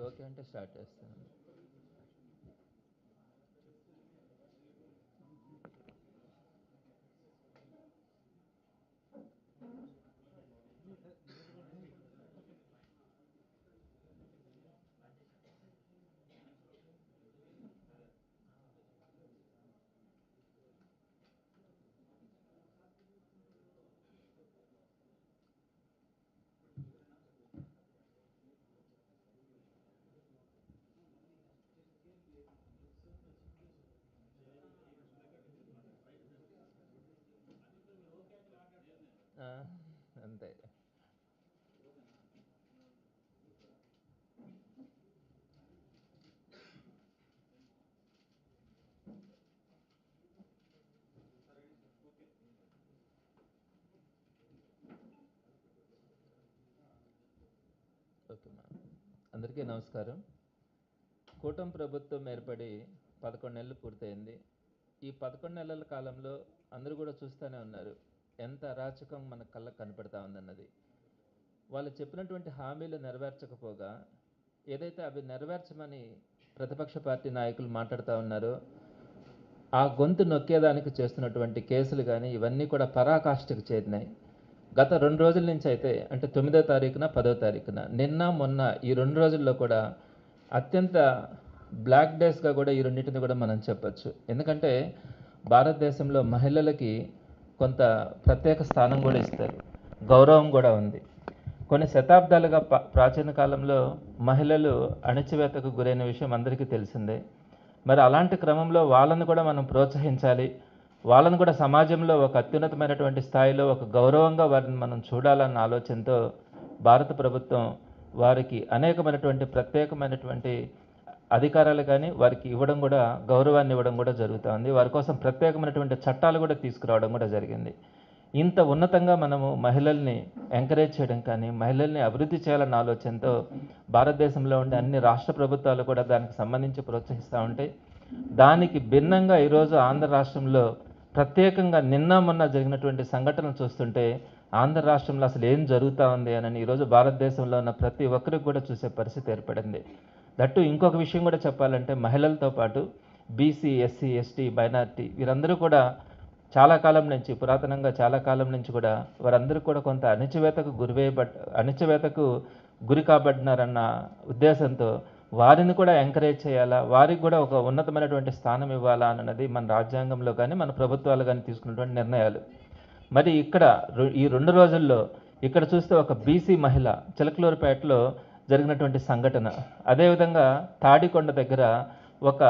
Okay అంటే start చేస్తాను. అంతే. ఓకే మా అందరికీ నమస్కారం. కూటమి ప్రభుత్వం ఏర్పడి పదకొండు నెలలు పూర్తయింది. ఈ పదకొండు నెలల కాలంలో అందరూ కూడా చూస్తూనే ఉన్నారు. ఎంత అరాచకం మన కళ్ళకు కనపడతా ఉందన్నది. వాళ్ళు చెప్పినటువంటి హామీలు నెరవేర్చకపోగా ఏదైతే అవి నెరవేర్చమని ప్రతిపక్ష పార్టీ నాయకులు మాట్లాడుతూ ఉన్నారో ఆ గొంతు నొక్కేదానికి చేస్తున్నటువంటి కేసులు కానీ ఇవన్నీ కూడా పరాకాష్ఠకు చేరినాయి. గత రెండు రోజుల నుంచి అయితే అంటే తొమ్మిదో తారీఖున పదో తారీఖున నిన్న మొన్న ఈ రెండు రోజుల్లో కూడా అత్యంత బ్లాక్ డేస్గా కూడా ఈ రెండింటిని కూడా మనం చెప్పచ్చు. ఎందుకంటే భారతదేశంలో మహిళలకి కొంత ప్రత్యేక స్థానం కూడా ఇస్తారు. గౌరవం కూడా ఉంది. కొన్ని శతాబ్దాలుగా ప్రాచీన కాలంలో మహిళలు అణచివేతకు గురైన విషయం అందరికీ తెలిసిందే. మరి అలాంటి క్రమంలో వాళ్ళను కూడా మనం ప్రోత్సహించాలి. వాళ్ళను కూడా సమాజంలో ఒక అత్యున్నతమైనటువంటి స్థాయిలో ఒక గౌరవంగా వారిని మనం చూడాలన్న ఆలోచనతో భారత ప్రభుత్వం వారికి అనేకమైనటువంటి ప్రత్యేకమైనటువంటి అధికారాలు కానీ వారికి ఇవ్వడం కూడా గౌరవాన్ని ఇవ్వడం కూడా జరుగుతుంది వారి కోసం ప్రత్యేకమైనటువంటి చట్టాలు కూడా తీసుకురావడం కూడా జరిగింది. ఇంత ఉన్నతంగా మనము మహిళల్ని ఎంకరేజ్ చేయడం కానీ మహిళల్ని అభివృద్ధి చేయాలన్న ఆలోచనతో భారతదేశంలో ఉండే అన్ని రాష్ట్ర ప్రభుత్వాలు కూడా దానికి సంబంధించి ప్రోత్సహిస్తూ ఉంటాయి దానికి భిన్నంగా ఈరోజు ఆంధ్ర రాష్ట్రంలో ప్రత్యేకంగా నిన్న మొన్న జరిగినటువంటి సంఘటనలు చూస్తుంటే ఆంధ్ర రాష్ట్రంలో అసలు ఏం జరుగుతూ ఉంది అని ఈరోజు భారతదేశంలో ఉన్న ప్రతి ఒక్కరికి కూడా చూసే పరిస్థితి ఏర్పడింది. దట్టు ఇంకొక విషయం కూడా చెప్పాలంటే మహిళలతో పాటు బీసీ ఎస్సీ ఎస్టీ మైనార్టీ వీరందరూ కూడా చాలా కాలం నుంచి పురాతనంగా చాలా కాలం నుంచి కూడా వారందరూ కూడా కొంత అణచివేతకు గురివేయబడ్ అణచివేతకు గురి కాబడినారన్న ఉద్దేశంతో వారిని కూడా ఎంకరేజ్ చేయాలా? వారికి కూడా ఒక ఉన్నతమైనటువంటి స్థానం ఇవ్వాలా అన్నది మన రాజ్యాంగంలో కానీ మన ప్రభుత్వాలు కానీ తీసుకున్నటువంటి నిర్ణయాలు. మరి ఇక్కడ ఈ రెండు రోజుల్లో ఇక్కడ చూస్తే ఒక బీసీ మహిళ చిలకలూరుపేటలో జరిగినటువంటి సంఘటన. అదేవిధంగా తాడికొండ దగ్గర ఒక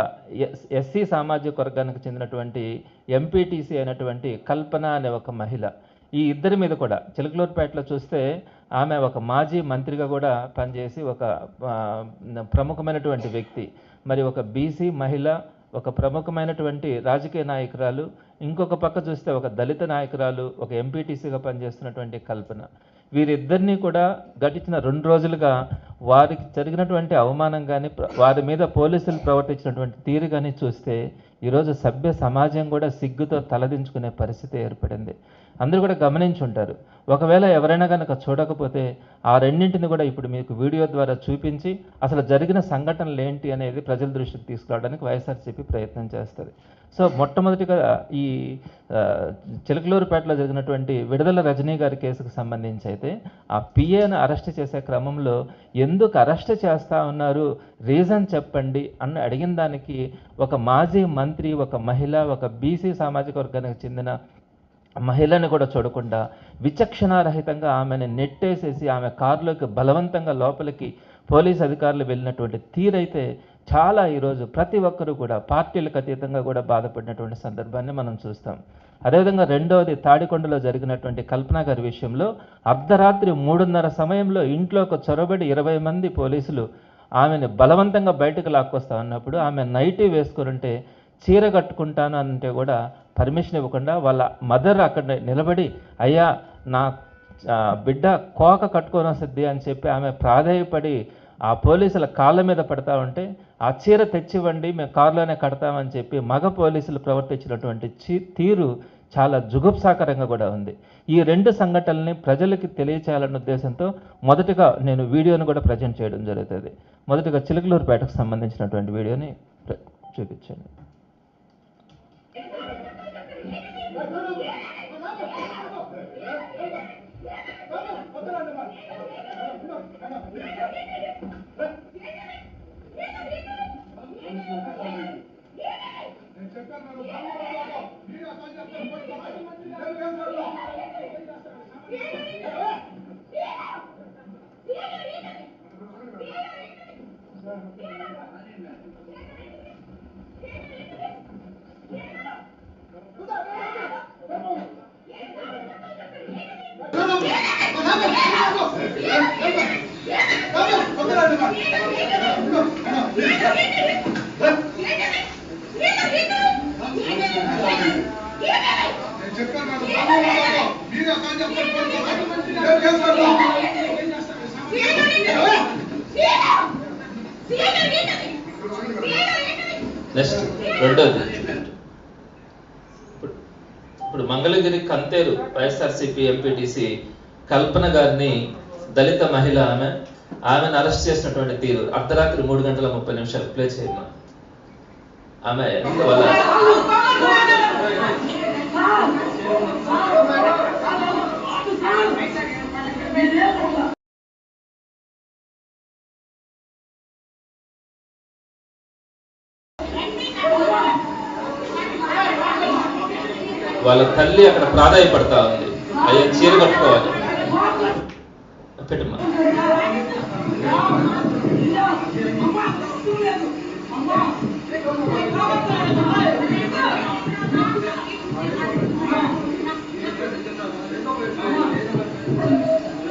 ఎస్ ఎస్సీ సామాజిక వర్గానికి చెందినటువంటి ఎంపీటీసీ అయినటువంటి కల్పన అనే ఒక మహిళ. ఈ ఇద్దరి మీద కూడా చిలకలూరుపేటలో చూస్తే ఆమె ఒక మాజీ మంత్రిగా కూడా పనిచేసి ఒక ప్రముఖమైనటువంటి వ్యక్తి. మరి ఒక బీసీ మహిళ ఒక ప్రముఖమైనటువంటి రాజకీయ నాయకురాలు ఇంకొక పక్క చూస్తే ఒక దళిత నాయకురాలు ఒక ఎంపీటీసీగా పనిచేస్తున్నటువంటి కల్పన. వీరిద్దరినీ కూడా గడిచిన రెండు రోజులుగా వారికి జరిగినటువంటి అవమానం కానీ వారి మీద పోలీసులు ప్రవర్తించినటువంటి తీరు కానీ చూస్తే ఈరోజు సభ్య సమాజం కూడా సిగ్గుతో తలదించుకునే పరిస్థితి ఏర్పడింది. అందరూ కూడా గమనించి ఉంటారు. ఒకవేళ ఎవరైనా కనుక చూడకపోతే ఆ రెండింటిని కూడా ఇప్పుడు మీకు వీడియో ద్వారా చూపించి అసలు జరిగిన సంఘటనలు ఏంటి అనేది ప్రజల దృష్టికి తీసుకురావడానికి వైఎస్ఆర్సీపీ ప్రయత్నం చేస్తుంది. సో మొట్టమొదటిగా ఈ చిలకలూరుపేటలో జరిగినటువంటి విడుదల రజనీ గారి కేసుకు సంబంధించి అయితే ఆ పిఏను అరెస్ట్ చేసే క్రమంలో ఎందుకు అరెస్ట్ చేస్తా ఉన్నారు రీజన్ చెప్పండి అని అడిగిన దానికి ఒక మాజీ మంత్రి ఒక మహిళ ఒక బీసీ సామాజిక వర్గానికి చెందిన మహిళని కూడా చూడకుండా విచక్షణారహితంగా ఆమెను నెట్టేసేసి ఆమె కారులోకి బలవంతంగా లోపలికి పోలీస్ అధికారులు వెళ్ళినటువంటి తీరైతే చాలా ఈరోజు ప్రతి ఒక్కరూ కూడా పార్టీలకు అతీతంగా కూడా బాధపడినటువంటి సందర్భాన్ని మనం చూస్తాం. అదేవిధంగా రెండవది తాడికొండలో జరిగినటువంటి కల్పన గారి విషయంలో అర్ధరాత్రి మూడున్నర సమయంలో ఇంట్లో ఒక చొరబడి ఇరవై మంది పోలీసులు ఆమెను బలవంతంగా బయటకు లాక్కొస్తా ఉన్నప్పుడు ఆమె నైటీ వేసుకుని ఉంటే చీర కట్టుకుంటాను అంటే కూడా పర్మిషన్ ఇవ్వకుండా వాళ్ళ మదర్ అక్కడ నిలబడి అయ్యా నా బిడ్డ కోక కట్టుకొని వస్తుంది అని చెప్పి ఆమె ప్రాధేయపడి ఆ పోలీసుల కాళ్ళ మీద పడతా ఉంటే ఆ చీర తెచ్చివ్వండి మేము కారులోనే కడతామని చెప్పి మగ పోలీసులు ప్రవర్తించినటువంటి చీ తీరు చాలా జుగుప్సాకరంగా కూడా ఉంది. ఈ రెండు సంఘటనల్ని ప్రజలకి తెలియచేయాలన్న ఉద్దేశంతో మొదటగా నేను వీడియోను కూడా ప్రజెంట్ చేయడం జరుగుతుంది. మొదటగా చిలకలూరుపేటకు సంబంధించినటువంటి వీడియోని చూపించండి. నెక్స్ట్ రెండోది ఇప్పుడు మంగళగిరి కంతేరు వైఎస్ఆర్సీపీ ఎంపీటీసీ కల్పన గారిని దళిత మహిళ ఆమె ఆమెను అరెస్ట్ చేసినటువంటి తీరు అర్ధరాత్రి మూడు గంటల ముప్పై నిమిషాలు ప్లే చేయమ్మా ఆమె ఎంత తల్లి అక్కడ ప్రాధాయపడతా ఉంది. అయ్యా చీర కట్టుకోవాలి. పెట్టమ్మా.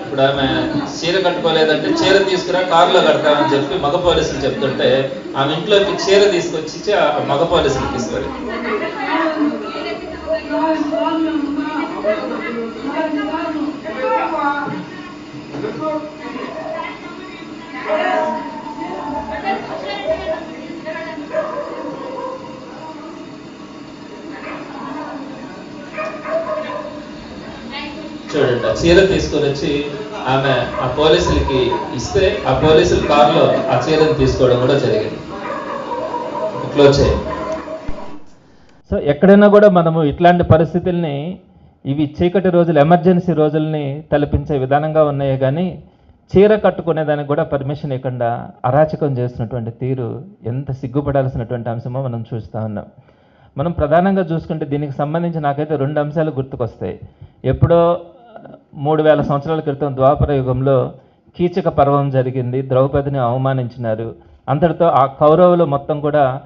ఇప్పుడు ఆమె చీర కట్టుకోలేదంటే చీర తీసుకురా కారులో కడతామని చెప్పి మగ పోలీసులు చెప్తుంటే ఆమె ఇంట్లోకి చీర తీసుకొచ్చి ఆ మగ పోలీసులకు ఇస్తారు. చూడండి ఆ చీర తీసుకొని వచ్చి ఆమె ఆ పోలీసులకి ఇస్తే ఆ పోలీసుల కారులో ఆ చీరను తీసుకోవడం కూడా జరిగింది. క్లోజ్ చేయండి సో ఎక్కడైనా కూడా మనము ఇట్లాంటి పరిస్థితుల్ని ఇవి చీకటి రోజులు ఎమర్జెన్సీ రోజుల్ని తలపించే విధానంగా ఉన్నాయి కానీ చీర కట్టుకునేదానికి కూడా పర్మిషన్ ఇవ్వకుండా అరాచకం చేస్తున్నటువంటి తీరు ఎంత సిగ్గుపడాల్సినటువంటి అంశమో మనం చూస్తూ ఉన్నాం. మనం ప్రధానంగా చూసుకుంటే దీనికి సంబంధించి నాకైతే రెండు అంశాలు గుర్తుకొస్తాయి. ఎప్పుడో మూడు వేల సంవత్సరాల క్రితం ద్వాపర యుగంలో కీచక పర్వం జరిగింది. ద్రౌపదిని అవమానించినారు. అంతటితో ఆ కౌరవులు మొత్తం కూడా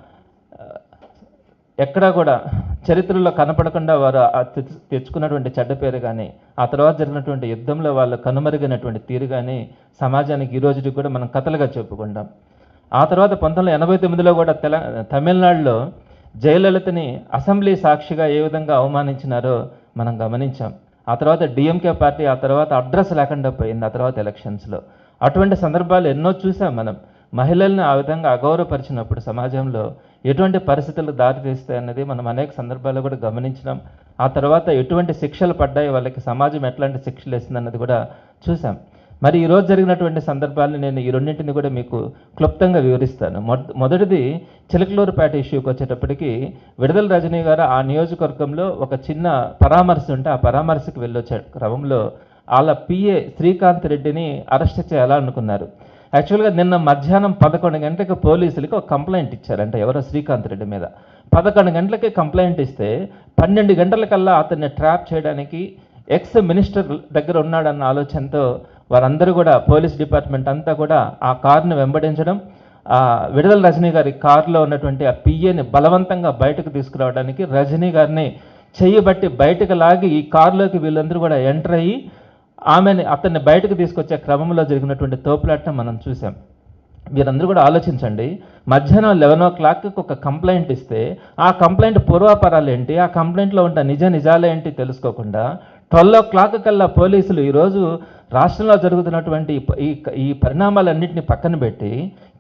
ఎక్కడా కూడా చరిత్రలో కనపడకుండా వారు ఆ తెచ్చు- తెచ్చుకున్నటువంటి చెడ్డ పేరు కానీ ఆ తర్వాత జరిగినటువంటి యుద్ధంలో వాళ్ళు కనుమరుగైనటువంటి తీరు కానీ సమాజానికి ఈ రోజుకి కూడా మనం కథలుగా చెప్పుకుంటాం. ఆ తర్వాత పంతొమ్మిది ఎనభై తొమ్మిదిలో కూడా తెల తమిళనాడులో జయలలితని అసెంబ్లీ సాక్షిగా ఏ విధంగా అవమానించినారో మనం గమనించాం. ఆ తర్వాత డిఎంకే పార్టీ ఆ తర్వాత అడ్రస్ లేకుండా పోయింది ఆ తర్వాత ఎలక్షన్స్లో. అటువంటి సందర్భాలు ఎన్నో చూసాం మనం. మహిళల్ని ఆ విధంగా అగౌరవపరిచినప్పుడు సమాజంలో ఎటువంటి పరిస్థితులు దారితీస్తాయి అన్నది మనం అనేక సందర్భాల్లో కూడా గమనించినాం. ఆ తర్వాత ఎటువంటి శిక్షలు పడ్డాయి వాళ్ళకి సమాజం ఎట్లాంటి శిక్షలు వేసింది అన్నది కూడా చూసాం. మరి ఈరోజు జరిగినటువంటి సందర్భాలను నేను ఈ రెండింటిని కూడా మీకు క్లుప్తంగా వివరిస్తాను. మొ మొదటిది చిలకలూరుపేట ఇష్యూకి వచ్చేటప్పటికి విడుదల రజనీ గారు ఆ నియోజకవర్గంలో ఒక చిన్న పరామర్శ ఉంటే ఆ పరామర్శకు వెళ్ళొచ్చే క్రమంలో వాళ్ళ పిఏ శ్రీకాంత్ రెడ్డిని అరెస్ట్ చేయాలనుకున్నారు. యాక్చువల్గా నిన్న మధ్యాహ్నం పదకొండు గంటలకు పోలీసులకి ఒక కంప్లైంట్ ఇచ్చారంట ఎవరో శ్రీకాంత్ రెడ్డి మీద. పదకొండు గంటలకి కంప్లైంట్ ఇస్తే పన్నెండు గంటలకల్లా అతన్ని ట్రాప్ చేయడానికి ఎక్స్ మినిస్టర్ దగ్గర ఉన్నాడన్న ఆలోచనతో వారందరూ కూడా పోలీస్ డిపార్ట్మెంట్ అంతా కూడా ఆ కారుని వెంబడించడం ఆ విడుదల రజనీ గారి కారులో ఉన్నటువంటి ఆ పిఏని బలవంతంగా బయటకు తీసుకురావడానికి రజనీ గారిని చేయబట్టి బయటకు లాగి ఈ కారులోకి వీళ్ళందరూ కూడా ఎంటర్ అయ్యి ఆమెని అతన్ని బయటకు తీసుకొచ్చే క్రమంలో జరిగినటువంటి తోపులాటం మనం చూసాం మీరందరూ కూడా ఆలోచించండి మధ్యాహ్నం లెవెన్ ఓ క్లాక్కి ఒక కంప్లైంట్ ఇస్తే ఆ కంప్లైంట్ పూర్వాపరాలు ఏంటి ఆ కంప్లైంట్లో ఉన్న నిజ నిజాలేంటి తెలుసుకోకుండా ట్వెల్వ్ ఓ క్లాక్ కల్లా పోలీసులు ఈరోజు రాష్ట్రంలో జరుగుతున్నటువంటి ఈ ఈ పరిణామాలన్నింటిని పక్కన పెట్టి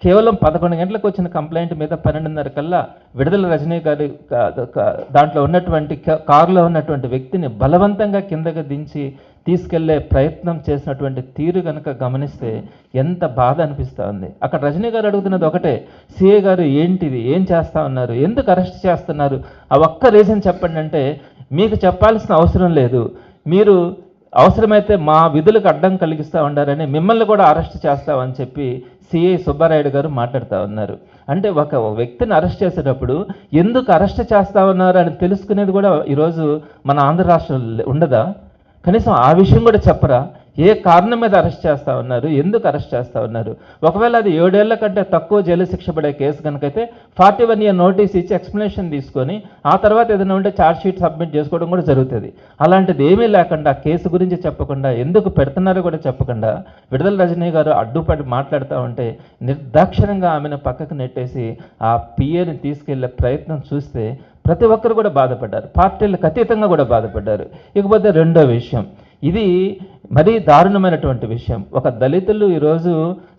కేవలం పదకొండు గంటలకు వచ్చిన కంప్లైంట్ మీద పన్నెండున్నర కల్లా విడుదల రజనీ గారి దాంట్లో ఉన్నటువంటి క- కారులో ఉన్నటువంటి వ్యక్తిని బలవంతంగా కిందకి దించి తీసుకెళ్ళే ప్రయత్నం చేసినటువంటి తీరు కనుక గమనిస్తే ఎంత బాధ అనిపిస్తూ ఉంది అక్కడ రజనీ గారు అడుగుతున్నది ఒకటే సిఏ గారు ఏంటిది ఏం చేస్తా ఉన్నారు ఎందుకు అరెస్ట్ చేస్తున్నారు? ఆ ఒక్క రీజన్ చెప్పండి అంటే మీకు చెప్పాల్సిన అవసరం లేదు. మీరు అవసరమైతే మా విధులకు అడ్డం కలిగిస్తూ ఉండారని మిమ్మల్ని కూడా అరెస్ట్ చేస్తామని చెప్పి సిఐ సుబ్బారాయుడు గారు మాట్లాడుతూ ఉన్నారు. అంటే ఒక వ్యక్తిని అరెస్ట్ చేసేటప్పుడు ఎందుకు అరెస్ట్ చేస్తా ఉన్నారు అని తెలుసుకునేది కూడా ఈరోజు మన ఆంధ్ర రాష్ట్రంలో ఉండదా? కనీసం ఆ విషయం కూడా చెప్పరా? ఏ కారణం మీద అరెస్ట్ చేస్తా ఉన్నారు? ఎందుకు అరెస్ట్ చేస్తా ఉన్నారు? ఒకవేళ అది ఏడేళ్ళ కంటే తక్కువ జైలు శిక్ష పడే కేసు కనుకైతే ఫార్టీ వన్ ఇయర్ నోటీస్ ఇచ్చి ఎక్స్ప్లెనేషన్ తీసుకొని ఆ తర్వాత ఏదైనా ఉంటే ఛార్జ్ షీట్ సబ్మిట్ చేసుకోవడం కూడా జరుగుతుంది. అలాంటిది ఏమీ లేకుండా కేసు గురించి చెప్పకుండా ఎందుకు పెడుతున్నారో కూడా చెప్పకుండా విడుదల రజనీ గారు అడ్డుపడి మాట్లాడుతూ ఉంటే నిర్దాక్షిణంగా ఆమెను పక్కకు నెట్టేసి ఆ పిఏని తీసుకెళ్ళే ప్రయత్నం చూస్తే ప్రతి ఒక్కరు కూడా బాధపడ్డారు. పార్టీలకు అతీతంగా కూడా బాధపడ్డారు. ఇకపోతే రెండో విషయం. ఇది మరీ దారుణమైనటువంటి విషయం. ఒక దళితులు ఈరోజు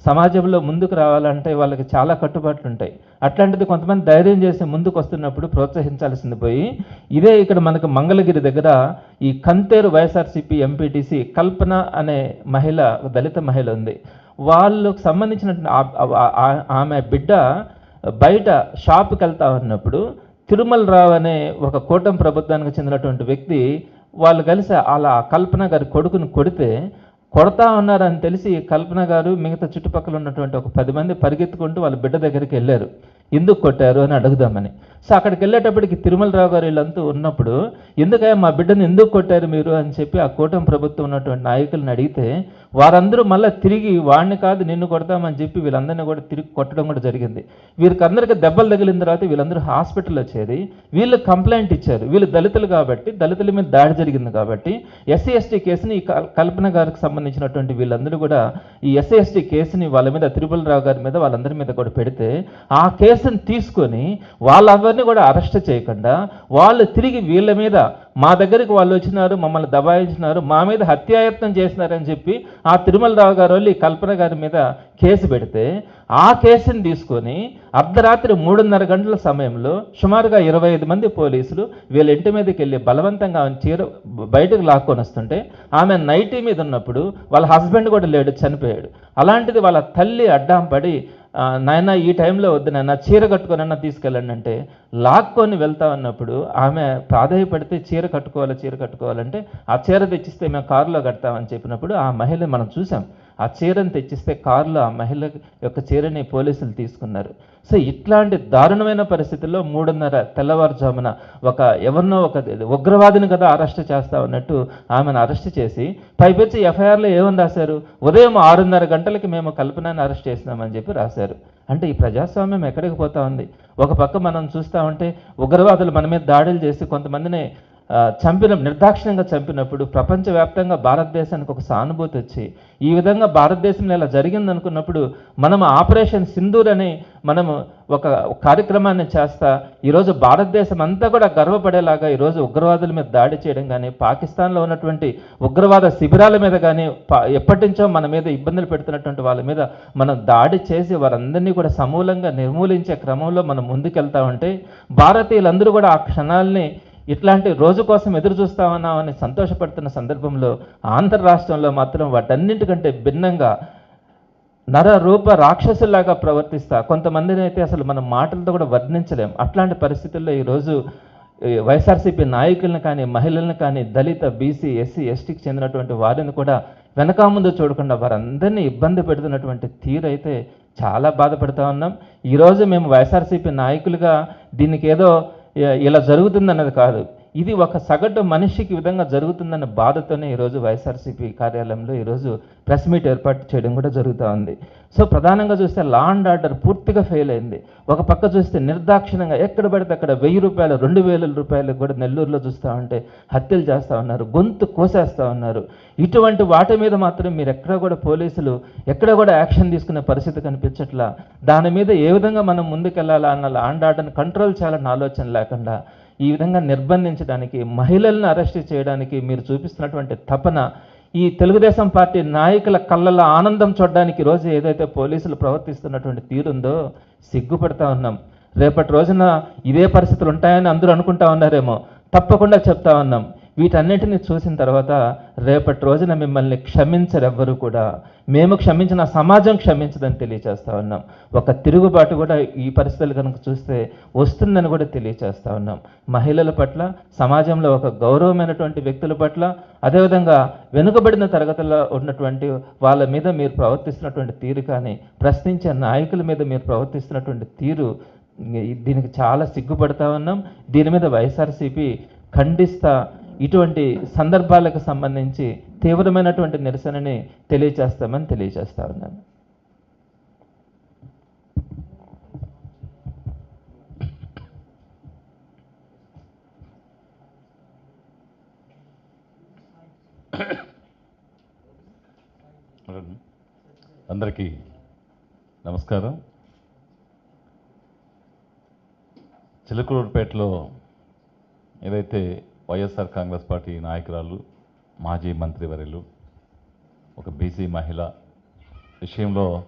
సమాజంలో ముందుకు రావాలంటే వాళ్ళకి చాలా కట్టుబాట్లు ఉంటాయి. అట్లాంటిది కొంతమంది ధైర్యం చేసి ముందుకు వస్తున్నప్పుడు ప్రోత్సహించాల్సింది పోయి ఇదే ఇక్కడ మనకు మంగళగిరి దగ్గర ఈ కంతేరు వైఎస్ఆర్సీపీ ఎంపీటీసీ కల్పన అనే మహిళ ఒక దళిత మహిళ ఉంది. వాళ్ళకు సంబంధించిన ఆమె బిడ్డ బయట షాప్కి వెళ్తా ఉన్నప్పుడు తిరుమల రావు అనే ఒక కూటం ప్రభుత్వానికి చెందినటువంటి వ్యక్తి వాళ్ళు కలిసి అలా కల్పన గారి కొడుకుని కొడితే కొడతా ఉన్నారని తెలిసి కల్పన గారు మిగతా చుట్టుపక్కల ఉన్నటువంటి ఒక పది మంది పరిగెత్తుకుంటూ వాళ్ళ బిడ్డ దగ్గరికి వెళ్ళారు. ఎందుకు కొట్టారు అని అడుగుదామని. సో అక్కడికి వెళ్ళేటప్పటికి తిరుమలరావు గారు వీళ్ళంతా ఉన్నప్పుడు ఎందుకయ్యా మా బిడ్డను ఎందుకు కొట్టారు మీరు అని చెప్పి ఆ కూటమి ప్రభుత్వం ఉన్నటువంటి నాయకులను అడిగితే వారందరూ మళ్ళీ తిరిగి వాడిని కాదు నిన్ను కొడతామని చెప్పి వీళ్ళందరినీ కూడా తిరిగి కొట్టడం కూడా జరిగింది. వీరికి దెబ్బలు తగిలిన తర్వాత వీళ్ళందరూ హాస్పిటల్లో చేరి వీళ్ళు కంప్లైంట్ ఇచ్చారు. వీళ్ళు దళితులు కాబట్టి దళితుల మీద దాడి జరిగింది కాబట్టి ఎస్సీ ఎస్టీ కేసుని ఈ కల్- కల్పన గారికి సంబంధించినటువంటి వీళ్ళందరూ కూడా ఈ ఎస్సీ ఎస్టీ కేసుని వాళ్ళ మీద తిరుమలరావు గారి మీద వాళ్ళందరి మీద కూడా పెడితే ఆ కేసుని తీసుకొని వాళ్ళందరినీ కూడా అరెస్ట్ చేయకుండా వాళ్ళు తిరిగి వీళ్ళ మీద మా దగ్గరికి వాళ్ళు వచ్చినారు మమ్మల్ని దబాయించినారు మా మీద హత్యాయత్నం చేసినారని చెప్పి ఆ తిరుమలరావు గారు వెళ్ళి కల్పన గారి మీద కేసు పెడితే ఆ కేసుని తీసుకొని అర్ధరాత్రి మూడున్నర గంటల సమయంలో సుమారుగా ఇరవై ఐదు మంది పోలీసులు వీళ్ళ ఇంటి మీదకి వెళ్ళి బలవంతంగా ఆమె చీర బయటకు లాక్కొని వస్తుంటే ఆమె నైటీ మీద ఉన్నప్పుడు వాళ్ళ హస్బెండ్ కూడా లేడు చనిపోయాడు. అలాంటిది వాళ్ళ తల్లి అడ్డాం పడి నాయన ఈ టైంలో వద్దు నాయన చీర కట్టుకొనన్నా తీసుకెళ్ళండి అంటే లాక్కొని వెళ్తా అన్నప్పుడు ఆమె ప్రాధాయపడితే చీర కట్టుకోవాలి చీర కట్టుకోవాలంటే ఆ చీర తెచ్చిస్తే మేము కారులో కడతామని చెప్పినప్పుడు ఆ మహిళ మనం చూసాం. ఆ చీరను తెచ్చిస్తే కారులో ఆ మహిళ యొక్క చీరని పోలీసులు తీసుకున్నారు. సో ఇట్లాంటి దారుణమైన పరిస్థితుల్లో మూడున్నర తెల్లవారుజామున ఒక ఎవరినో ఒక ఉగ్రవాదిని కదా అరెస్ట్ చేస్తా ఉన్నట్టు ఆమెను అరెస్ట్ చేసి పైపెచ్చి ఎఫ్ఐఆర్లో ఏమని రాశారు? ఉదయం ఆరున్నర గంటలకి మేము కల్పనని అరెస్ట్ చేసినామని చెప్పి రాశారు. అంటే ఈ ప్రజాస్వామ్యం ఎక్కడికి పోతా ఉంది? ఒక పక్క మనం చూస్తా ఉంటే ఉగ్రవాదులు మన మీద దాడులు చేసి కొంతమందిని చంపిన నిర్దాక్షిణ్యంగా చంపినప్పుడు ప్రపంచవ్యాప్తంగా భారతదేశానికి ఒక సానుభూతి వచ్చి ఈ విధంగా భారతదేశంలో ఇలా జరిగింది అనుకున్నప్పుడు మనం ఆపరేషన్ సింధూర్ అని మనము ఒక కార్యక్రమాన్ని చేస్తా ఈరోజు భారతదేశం అంతా కూడా గర్వపడేలాగా ఈరోజు ఉగ్రవాదుల మీద దాడి చేయడం కానీ పాకిస్తాన్లో ఉన్నటువంటి ఉగ్రవాద శిబిరాల మీద కానీ ఎప్పటి నుంచో మన మీద ఇబ్బందులు పెడుతున్నటువంటి వాళ్ళ మీద మనం దాడి చేసి వారందరినీ కూడా సమూలంగా నిర్మూలించే క్రమంలో మనం ముందుకెళ్తా ఉంటే భారతీయులందరూ కూడా ఆ క్షణాల్ని ఇట్లాంటి రోజు కోసం ఎదురు చూస్తామన్నామని సంతోషపడుతున్న సందర్భంలో ఆంధ్ర రాష్ట్రంలో మాత్రం వాటన్నింటికంటే భిన్నంగా నర రూప రాక్షసులాగా ప్రవర్తిస్తా. కొంతమందిని అయితే అసలు మనం మాటలతో కూడా వర్ణించలేం. అట్లాంటి పరిస్థితుల్లో ఈరోజు వైఎస్ఆర్సీపీ నాయకులను కానీ మహిళలను కానీ దళిత బీసీ ఎస్సీ ఎస్టీకి చెందినటువంటి వారిని కూడా వెనక ముందు చూడకుండా వారందరినీ ఇబ్బంది పెడుతున్నటువంటి తీరైతే చాలా బాధపడుతూ ఉన్నాం. ఈరోజు మేము వైఎస్ఆర్సీపీ నాయకులుగా దీనికి ఏదో ఇలా జరుగుతుందన్నది కాదు. ఇది ఒక సగటు మనిషికి విధంగా జరుగుతుందన్న బాధతోనే ఈరోజు వైఎస్ఆర్సీపీ కార్యాలయంలో ఈరోజు ప్రెస్ మీట్ ఏర్పాటు చేయడం కూడా జరుగుతూ ఉంది. సో ప్రధానంగా చూస్తే లా అండ్ ఆర్డర్ పూర్తిగా ఫెయిల్ అయింది. ఒక పక్క చూస్తే నిర్దాక్షిణంగా ఎక్కడ పడితే అక్కడ వెయ్యి రూపాయలు రెండు వేల రూపాయలు కూడా నెల్లూరులో చూస్తూ ఉంటే హత్యలు చేస్తూ ఉన్నారు గొంతు కోసేస్తూ ఉన్నారు. ఇటువంటి వాటి మీద మాత్రం మీరు ఎక్కడ కూడా పోలీసులు ఎక్కడ కూడా యాక్షన్ తీసుకునే పరిస్థితి కనిపించట్లా. దాని మీద ఏ విధంగా మనం ముందుకెళ్ళాలా అన్న లా అండ్ ఆర్డర్ని కంట్రోల్ చేయాలన్న ఆలోచన లేకుండా ఈ విధంగా నిర్బంధించడానికి మహిళలను అరెస్ట్ చేయడానికి మీరు చూపిస్తున్నటువంటి తపన ఈ తెలుగుదేశం పార్టీ నాయకుల కళ్ళల్లో ఆనందం చూడడానికి రోజు ఏదైతే పోలీసులు ప్రవర్తిస్తున్నటువంటి తీరుందో సిగ్గుపడతా ఉన్నాం. రేపటి రోజున ఇదే పరిస్థితులు ఉంటాయని అందరూ అనుకుంటా ఉన్నారేమో. తప్పకుండా చెప్తా ఉన్నాం. వీటన్నిటిని చూసిన తర్వాత రేపటి రోజున మిమ్మల్ని క్షమించరెవ్వరు కూడా మేము క్షమించిన సమాజం క్షమించదని తెలియచేస్తా ఉన్నాం. ఒక తిరుగుబాటు కూడా ఈ పరిస్థితులు కనుక చూస్తే వస్తుందని కూడా తెలియచేస్తా ఉన్నాం. మహిళల పట్ల సమాజంలో ఒక గౌరవమైనటువంటి వ్యక్తుల పట్ల అదేవిధంగా వెనుకబడిన తరగతుల్లో ఉన్నటువంటి వాళ్ళ మీద మీరు ప్రవర్తిస్తున్నటువంటి తీరు కానీ ప్రశ్నించే నాయకుల మీద మీరు ప్రవర్తిస్తున్నటువంటి తీరు దీనికి చాలా సిగ్గుపడతా ఉన్నాం. దీని మీద వైఎస్ఆర్సీపీ ఖండిస్తా ఇటువంటి సందర్భాలకు సంబంధించి తీవ్రమైనటువంటి నిరసనని తెలియచేస్తామని తెలియజేస్తా ఉన్నాను. అందరికీ నమస్కారం. చిలకలూరుపేటలో ఏదైతే వైఎస్ఆర్ కాంగ్రెస్ పార్టీ నాయకురాలు మాజీ మంత్రివర్యులు ఒక బీసీ మహిళ విషయంలో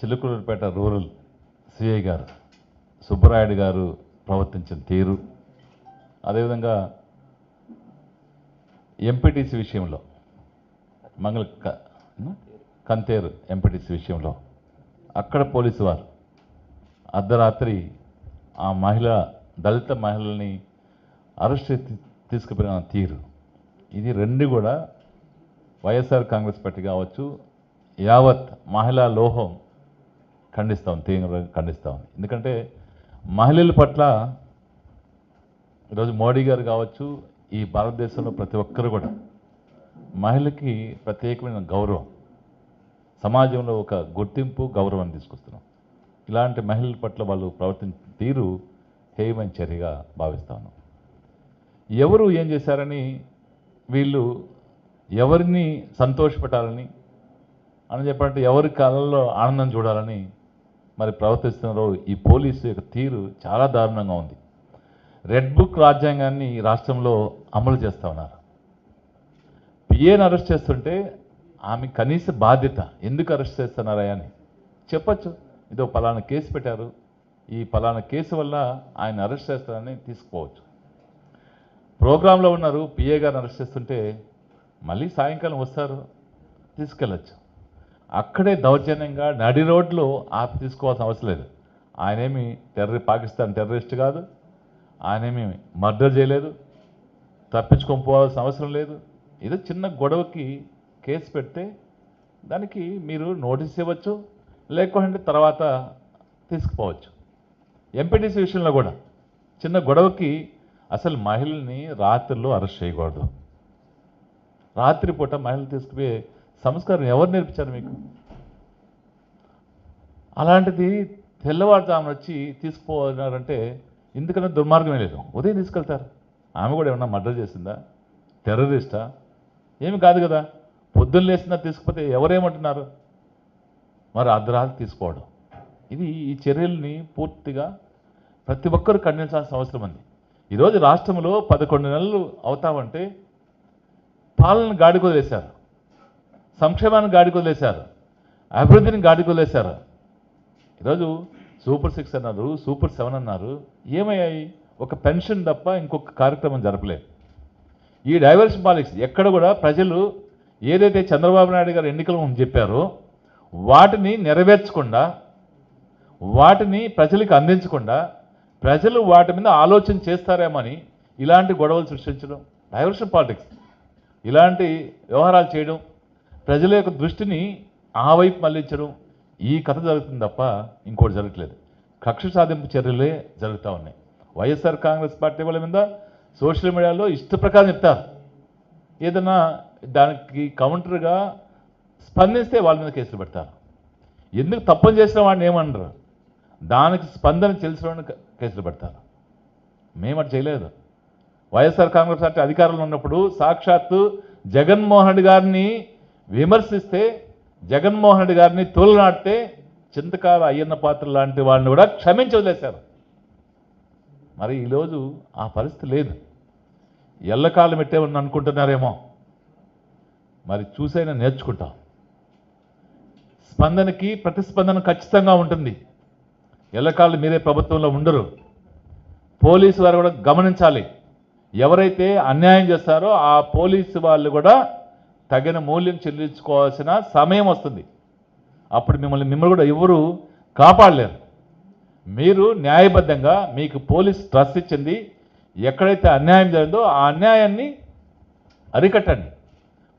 చిలుకూరుపేట రూరల్ సిఐ గారు సుబ్బరాయుడు గారు ప్రవర్తించిన తీరు. అదేవిధంగా ఎంపీటీసీ విషయంలో మంగళ కంతేరు ఎంపీటీసీ విషయంలో అక్కడ పోలీసు వారు అర్ధరాత్రి ఆ మహిళ దళిత మహిళల్ని అరెస్ట్ తీసుకుపోయిన తీరు. ఇది రెండు కూడా వైఎస్ఆర్ కాంగ్రెస్ పార్టీ కావచ్చు యావత్ మహిళా లోహం ఖండిస్తాం తీవ్రంగా ఖండిస్తాం ఎందుకంటే మహిళల పట్ల ఈరోజు మోడీ గారు కావచ్చు ఈ భారతదేశంలో ప్రతి ఒక్కరు కూడా మహిళకి ప్రత్యేకమైన గౌరవం సమాజంలో ఒక గుర్తింపు గౌరవాన్ని తీసుకొస్తున్నాం. ఇలాంటి మహిళల పట్ల వాళ్ళు ప్రవర్తించిన తీరు హేయమైన చర్యగా భావిస్తాను ఎవరు ఏం చేశారని వీళ్ళు ఎవరిని సంతోషపెట్టాలని అని చెప్పాలంటే ఎవరి కళ్ళల్లో ఆనందం చూడాలని మరి ప్రవర్తిస్తున్నారో. ఈ పోలీసు యొక్క తీరు చాలా దారుణంగా ఉంది. రెడ్ బుక్ రాజ్యాంగాన్ని ఈ రాష్ట్రంలో అమలు చేస్తూ ఉన్నారు. పిఏని అరెస్ట్ చేస్తుంటే ఆమె కనీస బాధ్యత ఎందుకు అరెస్ట్ చేస్తున్నారా అని చెప్పచ్చు. ఇదో పలానా కేసు పెట్టారు. ఈ పలానా కేసు వల్ల ఆయన అరెస్ట్ చేస్తారని తీసుకోవచ్చు ప్రోగ్రాంలో ఉన్నారు పిఏ గారు అరెస్ట్ చేస్తుంటే మళ్ళీ సాయంకాలం వస్తారు తీసుకెళ్ళచ్చు. అక్కడే దౌర్జన్యంగా నడి రోడ్లో ఆపి తీసుకోవాల్సిన అవసరం లేదు. ఆయనేమి టెర్ర పాకిస్తాన్ టెర్రరిస్ట్ కాదు ఆయనేమి మర్డర్ చేయలేదు తప్పించుకొని పోవాల్సిన అవసరం లేదు. ఏదో చిన్న గొడవకి కేసు పెడితే దానికి మీరు నోటీస్ ఇవ్వచ్చు లేకుంటే తర్వాత తీసుకుపోవచ్చు. ఎంపీటీసీ విషయంలో కూడా చిన్న గొడవకి అసలు మహిళల్ని రాత్రిలో అరెస్ట్ చేయకూడదు. రాత్రిపూట మహిళలు తీసుకుపోయే సంస్కారం ఎవరు నేర్పించారు మీకు? అలాంటిది తెల్లవారుజామున వచ్చి తీసుకుపోవాలంటే ఎందుకన్నా దుర్మార్గమే లేదు. ఉదయం తీసుకెళ్తారు. ఆమె కూడా ఏమన్నా మర్డర్ చేసిందా? టెర్రరిస్టా? ఏమి కాదు కదా. పొద్దున్న లేసిందా తీసుకుపోతే ఎవరేమంటున్నారు? మరి అర్ధరాత్రి తీసుకోవడం. ఇది ఈ చర్యల్ని పూర్తిగా ప్రతి ఒక్కరు ఖండించాల్సిన అవసరం ఉంది. ఈరోజు రాష్ట్రంలో పదకొండు నెలలు అవుతామంటే పాలన గాడికి వదిలేశారు సంక్షేమాన్ని గాడికి వదిలేశారు అభివృద్ధిని గాడికి వదిలేశారు ఈరోజు సూపర్ సిక్స్ అన్నారు సూపర్ సెవెన్ అన్నారు. ఏమయ్యాయి? ఒక పెన్షన్ తప్ప ఇంకొక కార్యక్రమం జరపలేదు. ఈ డైవర్షన్ పాలిటిక్స్ ఎక్కడ కూడా ప్రజలు ఏదైతే చంద్రబాబు నాయుడు గారు ఎన్నికల ముందు చెప్పారో వాటిని నెరవేర్చకుండా వాటిని ప్రజలకు అందించకుండా ప్రజలు వాటి మీద ఆలోచన చేస్తారేమని ఇలాంటి గొడవలు సృష్టించడం డైవర్షన్ పాలిటిక్స్ ఇలాంటి వ్యవహారాలు చేయడం ప్రజల యొక్క దృష్టిని ఆ వైపు మళ్ళించడం ఈ కథ జరుగుతుంది తప్ప ఇంకోటి జరగట్లేదు. కక్ష సాధింపు చర్యలే జరుగుతూ ఉన్నాయి. వైఎస్ఆర్ కాంగ్రెస్ పార్టీ వాళ్ళ మీద సోషల్ మీడియాలో ఇష్ట ప్రకారం చెప్తారు. ఏదైనా దానికి కౌంటర్గా స్పందిస్తే వాళ్ళ మీద కేసులు పెడతారు. ఎందుకు తప్పని చేసిన వాడిని ఏమనరు? దానికి స్పందన తెలిసిన కేసులు పెడతారు మేము అటు చేయలేదు. వైఎస్ఆర్ కాంగ్రెస్ పార్టీ అధికారంలో ఉన్నప్పుడు సాక్షాత్తు జగన్మోహన్ రెడ్డి గారిని విమర్శిస్తే జగన్మోహన్ రెడ్డి గారిని తోలనాడితే చింతకాల అయ్యన్న పాత్ర లాంటి వాళ్ళని కూడా క్షమించి వదిలేశారు. మరి ఈరోజు ఆ పరిస్థితి లేదు. ఎల్లకాలం పెట్టేమని అనుకుంటున్నారేమో. మరి చూసైనా నేర్చుకుంటాం. స్పందనకి ప్రతిస్పందన ఖచ్చితంగా ఉంటుంది. ఎల్లకాళ్ళు మీరే ప్రభుత్వంలో ఉండరు. పోలీసు వారు కూడా గమనించాలి. ఎవరైతే అన్యాయం చేస్తారో ఆ పోలీసు వాళ్ళు కూడా తగిన మూల్యం చెల్లించుకోవాల్సిన సమయం వస్తుంది. అప్పుడు మిమ్మల్ని మిమ్మల్ని కూడా ఎవరు కాపాడలేరు. మీరు న్యాయబద్ధంగా మీకు పోలీస్ ట్రస్ట్ ఇచ్చింది ఎక్కడైతే అన్యాయం జరిగిందో ఆ అన్యాయాన్ని అరికట్టండి.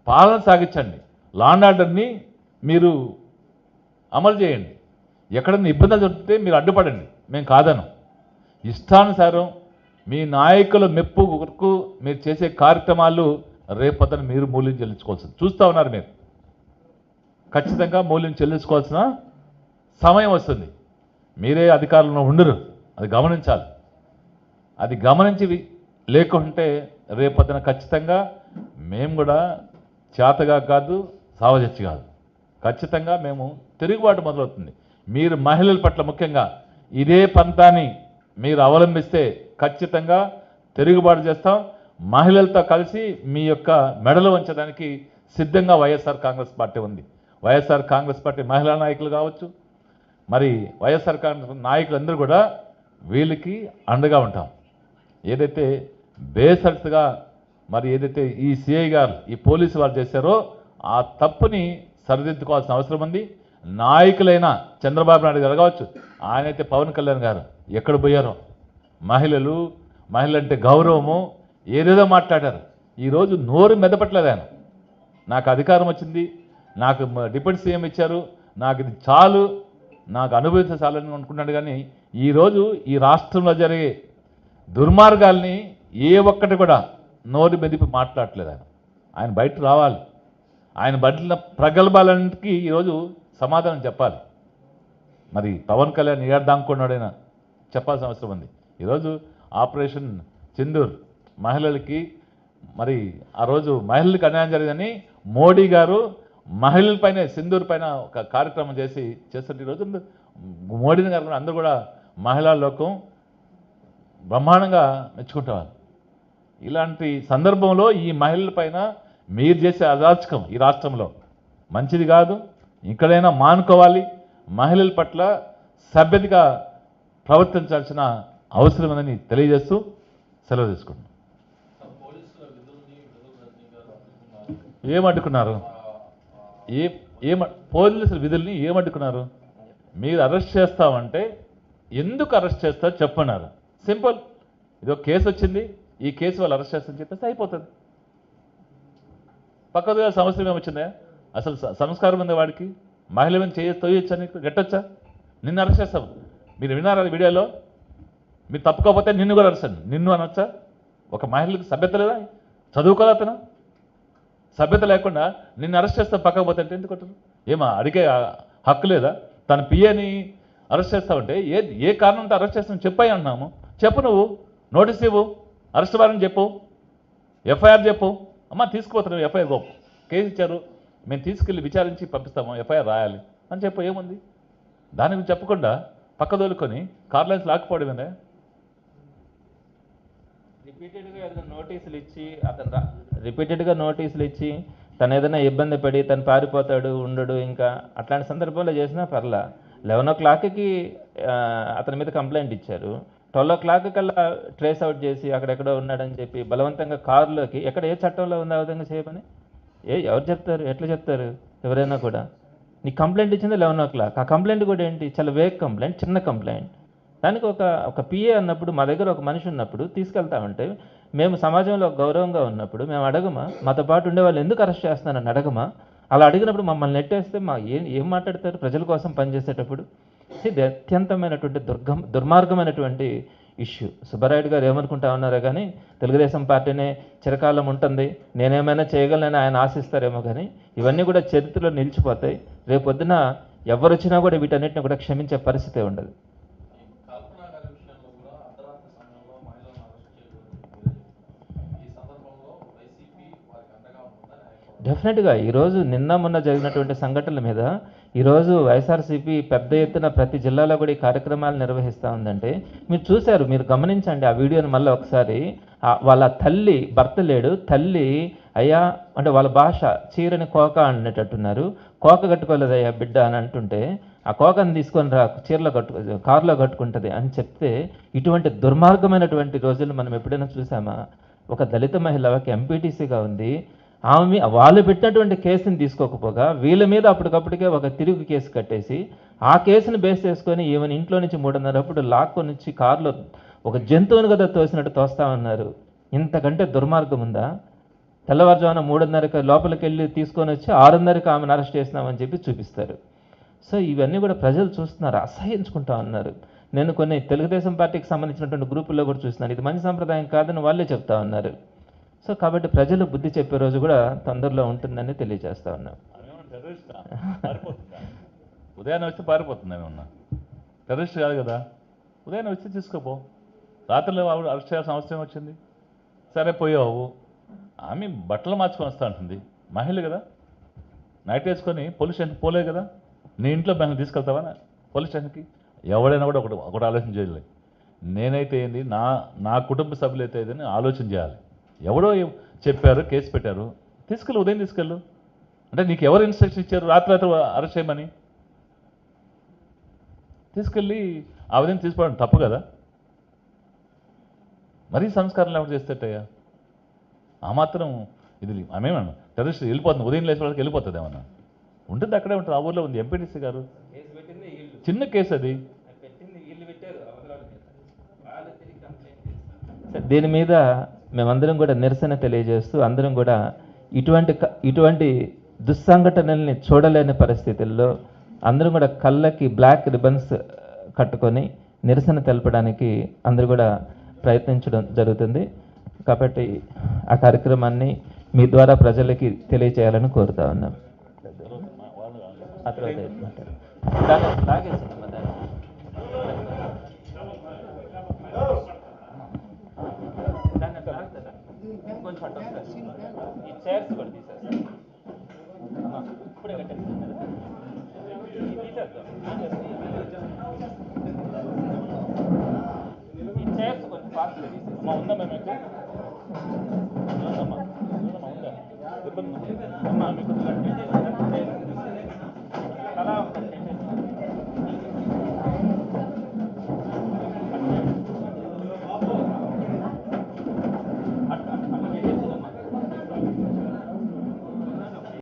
పాలన సాగించండి. లాండ్ ఆర్డర్ని మీరు అమలు చేయండి. ఎక్కడన్నా ఇబ్బందులు దొరికితే మీరు అడ్డుపడండి. మేము కాదను. ఇష్టానుసారం మీ నాయకుల మెప్పు వరకు మీరు చేసే కార్యక్రమాలు రేపొద్దున మీరు మూల్యం చెల్లించుకోవాల్సింది. చూస్తూ ఉన్నారు మీరు. ఖచ్చితంగా మూల్యం చెల్లించుకోవాల్సిన సమయం వస్తుంది. మీరే అధికారంలో ఉండరు. అది గమనించాలి. అది గమనించి లేకుంటే రేపొద్దున ఖచ్చితంగా మేము కూడా చేతగా కాదు సావజచ్చి కాదు. ఖచ్చితంగా మేము తిరుగుబాటు మొదలవుతుంది. మీరు మహిళల పట్ల ముఖ్యంగా ఇదే పంతాన్ని మీరు అవలంబిస్తే ఖచ్చితంగా తిరుగుబాటు చేస్తాం. మహిళలతో కలిసి మీ యొక్క మెడలు వంచడానికి సిద్ధంగా వైఎస్ఆర్ కాంగ్రెస్ పార్టీ ఉంది. వైఎస్ఆర్ కాంగ్రెస్ పార్టీ మహిళా నాయకులు కావచ్చు. మరి వైఎస్ఆర్ కాంగ్రెస్ నాయకులందరూ కూడా వీళ్ళకి అండగా ఉంటాం. ఏదైతే బేసర్స్గా మరి ఏదైతే ఈ సిఐ గారు ఈ పోలీసు వారు చేశారో ఆ తప్పుని సరిదిద్దుకోవాల్సిన అవసరం ఉంది. నాయకులైన చంద్రబాబు నాయుడు గారు కావచ్చు ఆయనైతే పవన్ కళ్యాణ్ గారు ఎక్కడ పోయారో. మహిళలు మహిళలంటే గౌరవము ఏదేదో మాట్లాడారు. ఈరోజు నోరు మెదపట్లేదు ఆయన. నాకు అధికారం వచ్చింది నాకు మ- డిప్యూటీ సీఎం ఇచ్చారు నాకు ఇది చాలు నాకు అనుభవించ చాలని అనుకున్నాడు కానీ ఈరోజు ఈ రాష్ట్రంలో జరిగే దుర్మార్గాల్ని ఏ ఒక్కటి కూడా నోరు మెదిపి మాట్లాడట్లేదు ఆయన. ఆయన బయట రావాలి. ఆయన బట్ల ప్రగల్భాలన్నింటికి ఈరోజు సమాధానం చెప్పాలి. మరి పవన్ కళ్యాణ్ ఏడ్దాంకున్నాడైనా చెప్పాల్సిన అవసరం ఉంది. ఈరోజు ఆపరేషన్ చిందూర్ మహిళలకి మరి ఆ రోజు మహిళలకు అన్యాయం జరిగిందని మోడీ గారు మహిళలపైనే సింధూర్ పైన ఒక కార్యక్రమం చేసి చేస్తుంటే ఈరోజు మోడీని గారు అందరూ కూడా మహిళా లోకం బ్రహ్మాండంగా మెచ్చుకుంటారు. ఇలాంటి సందర్భంలో ఈ మహిళల పైన మీరు చేసే అరాచకం ఈ రాష్ట్రంలో మంచిది కాదు ఇక్కడైనా మానుకోవాలి. మహిళల పట్ల సభ్యతగా ప్రవర్తించాల్సిన అవసరం ఉందని తెలియజేస్తూ సెలవు తీసుకుంటున్నాం. ఏమడ్డుకున్నారు ఏ ఏమ పోలీసుల విధుల్ని ఏమడ్డుకున్నారు మీరు అరెస్ట్ చేస్తామంటే ఎందుకు అరెస్ట్ చేస్తారో చెప్పన్నారు. సింపుల్. ఇదో కేసు వచ్చింది. ఈ కేసు వాళ్ళు అరెస్ట్ చేస్తారని చెప్పేసి అయిపోతుంది. పక్కగా సమస్య ఏమొచ్చిందా? అసలు సంస్కారం ఉంది వాడికి? మహిళ మీద చేయొచ్చు తోయొచ్చు అని గట్టొచ్చా? నిన్ను అరెస్ట్ చేస్తాం. మీరు విన్నారా వీడియోలో? మీరు తప్పుకోకపోతే నిన్ను కూడా అరెస్ట్ నిన్ను అనొచ్చా? ఒక మహిళకి సభ్యత లేదా? చదువుకోదా అతను? సభ్యత లేకుండా నిన్ను అరెస్ట్ చేస్తాం పక్కకు పోతే అంటే ఎందుకు కొట్టరు? ఏమా అడిగే హక్కు లేదా? తన పిఏని అరెస్ట్ చేస్తావంటే ఏ ఏ కారణంతో అరెస్ట్ చేస్తాం చెప్పాయి అంటున్నాము. చెప్పు నువ్వు. నోటీస్ ఇవ్వు. అరెస్ట్ వారని చెప్పు. ఎఫ్ఐఆర్ చెప్పు. అమ్మ తీసుకుపోతున్నావు ఎఫ్ఐఆర్ గొప్ప కేసు ఇచ్చారు. మేము తీసుకెళ్ళి విచారించి పంపిస్తాము ఎఫ్ఐఆర్ రాయాలి అని చెప్పు ఏముంది? దాని గురించి చెప్పకుండా పక్క దొలుకొని కార్ లైన్స్ లాక్కుపోవడమేనా రిపీటెడ్గా ఏదైనా నోటీసులు ఇచ్చి అతను రా రిపీటెడ్గా నోటీసులు ఇచ్చి తను ఏదైనా ఇబ్బంది పడి తను పారిపోతాడు ఉండడు ఇంకా అట్లాంటి సందర్భంలో చేసినా పర్లా. లెవెన్ ఓ క్లాక్కి అతని మీద కంప్లైంట్ ఇచ్చారు. ట్వెల్వ్ ఓ క్లాక్ కల్లా ట్రేస్ అవుట్ చేసి అక్కడెక్కడో ఉన్నాడని చెప్పి బలవంతంగా కారులోకి ఎక్కడ ఏ చట్టంలో ఉంది ఆ విధంగా చేయమని? ఏ ఎవరు చెప్తారు? ఎట్లా చెప్తారు? ఎవరైనా కూడా. నీ కంప్లైంట్ ఇచ్చింది లెవెన్ ఓ క్లాక్. ఆ కంప్లైంట్ కూడా ఏంటి? చాలా వేగ్ కంప్లైంట్ చిన్న కంప్లైంట్. దానికి ఒక ఒక పిఏ అన్నప్పుడు మా దగ్గర ఒక మనిషి ఉన్నప్పుడు తీసుకెళ్తామంటే మేము సమాజంలో గౌరవంగా ఉన్నప్పుడు మేము అడగమా? మాతో పాటు ఉండే వాళ్ళు ఎందుకు అరెస్ట్ చేస్తున్నారని అడగమా? అలా అడిగినప్పుడు మమ్మల్ని నెట్టేస్తే మా ఏం ఏం మాట్లాడతారు? ప్రజల కోసం పనిచేసేటప్పుడు. ఇది అత్యంతమైనటువంటి దుర్గం దుర్మార్గమైనటువంటి ఇష్యూ సుబ్బారాయుడు గారు ఏమనుకుంటా ఉన్నారో కానీ తెలుగుదేశం పార్టీనే చిరకాలం ఉంటుంది. నేనేమైనా చేయగలనని ఆయన ఆశిస్తారేమో కానీ ఇవన్నీ కూడా చరిత్రలో నిలిచిపోతాయి. రేపొద్దున ఎవరు వచ్చినా కూడా వీటన్నిటిని కూడా క్షమించే పరిస్థితి ఉండదు. ఈ డెఫినెట్గా ఈరోజు నిన్న మొన్న జరిగినటువంటి సంఘటనల మీద ఈరోజు వైఎస్ఆర్సీపీ పెద్ద ఎత్తున ప్రతి జిల్లాలో కూడా ఈ కార్యక్రమాలు నిర్వహిస్తూ ఉందంటే మీరు చూశారు మీరు గమనించండి ఆ వీడియోని మళ్ళీ ఒకసారి వాళ్ళ తల్లి భర్త లేడు తల్లి అయ్యా అంటే వాళ్ళ భాష చీరని కోక అనేటట్టున్నారు కోక కట్టుకోలేదయ్యా బిడ్డ అని అంటుంటే ఆ కోకను తీసుకొని రా చీరలో కట్టు కారులో కట్టుకుంటుంది అని చెప్తే ఇటువంటి దుర్మార్గమైనటువంటి రోజులు మనం ఎప్పుడైనా చూసామా? ఒక దళిత మహిళ ఒక ఎంపీటీసీగా ఉంది ఆమె వాళ్ళు పెట్టినటువంటి కేసుని తీసుకోకపోగా వీళ్ళ మీద అప్పటికప్పటికే ఒక తిరుగు కేసు కట్టేసి ఆ కేసుని బేస్ చేసుకొని ఈమెను ఇంట్లో నుంచి మూడున్నరప్పుడు లాక్కొని నుంచి కారులో ఒక జంతువుని కదా తోసినట్టు తోస్తా ఉన్నారు ఇంతకంటే దుర్మార్గం ఉందా? తెల్లవారుజామున మూడున్నరకి లోపలికి వెళ్ళి తీసుకొని వచ్చి ఆరున్నరకి ఆమెను అరెస్ట్ చేసినామని చెప్పి చూపిస్తారు. సో ఇవన్నీ కూడా ప్రజలు చూస్తున్నారు అసహించుకుంటా ఉన్నారు. నేను కొన్ని తెలుగుదేశం పార్టీకి సంబంధించినటువంటి గ్రూపుల్లో కూడా చూస్తున్నాను. ఇది మంచి సంప్రదాయం కాదని వాళ్ళే చెప్తా ఉన్నారు. సో కాబట్టి ప్రజలు బుద్ధి చెప్పే రోజు కూడా తొందరలో ఉంటుందని తెలియజేస్తా ఉన్నాం. ఆమె ఉదయాన్నే వచ్చి పారిపోతుంది ఏమన్నా? టెర్రరిస్ట్ కాదు కదా. ఉదయాన్నే వచ్చి తీసుకోపో. రాత్రిలో ఆవిడ అరెస్ట్ చేయాల్సిన అవసరం వచ్చింది సరే పోయావు. ఆమె బట్టలు మార్చుకొని వస్తా ఉంటుంది మహిళ కదా. నైట్ వేసుకొని పోలీస్ స్టేషన్ పోలే కదా. నీ ఇంట్లో మేము తీసుకెళ్తావా? పోలీస్ స్టేషన్కి? ఎవడైనా కూడా ఒకటి ఒకటి ఆలోచన చేయలేదు నేనైతే ఏంది? నా నా కుటుంబ సభ్యులు అయితే ఏదని ఆలోచన చేయాలి. ఎవడో ఎవ- చెప్పారు కేసు పెట్టారు. తీసుకెళ్ళు ఉదయం తీసుకెళ్ళు. అంటే నీకు ఎవరు ఇన్స్ట్రక్షన్ ఇచ్చారు? రాత్రి రాత్రి అరెస్ట్ చేయమని. తీసుకెళ్ళి ఆ విధంగా తీసుకోవడం తప్పు కదా? మరీ సంస్కారం లేకుండా చేస్తేటయ్యా ఆ మాత్రం ఇది ఆమెమన్నా టెర్రరిస్ట్ వెళ్ళిపోతుంది ఉదయం లేచి వాళ్ళకి వెళ్ళిపోతుంది ఏమన్నా? ఉంటుంది అక్కడే ఉంటుంది ఆ ఊర్లో ఉంది. ఎంపీటీసీ గారు. చిన్న కేసు అది. దీని మీద మేమందరం కూడా నిరసన తెలియజేస్తూ అందరం కూడా ఇటువంటి ఇటువంటి దుస్సంఘటనల్ని చూడలేని పరిస్థితుల్లో అందరం కూడా కళ్ళకి బ్లాక్ రిబన్స్ కట్టుకొని నిరసన తెలపడానికి అందరూ కూడా ప్రయత్నించడం జరుగుతుంది. కాబట్టి ఆ కార్యక్రమాన్ని మీ ద్వారా ప్రజలకి తెలియచేయాలని కోరుతా ఉన్నాం. డైరెక్ట్ కూడా తీసేస్తాం ఇప్పుడే కట్టేస్తాం తీసేద్దాం ఈ చైర్స్ కొంచెం ఫాస్ట్గా తీసేస్తాం ఉందమ్మా మీకు ఉందమ్మా ఉందా మీకు అలా ఉంటుంది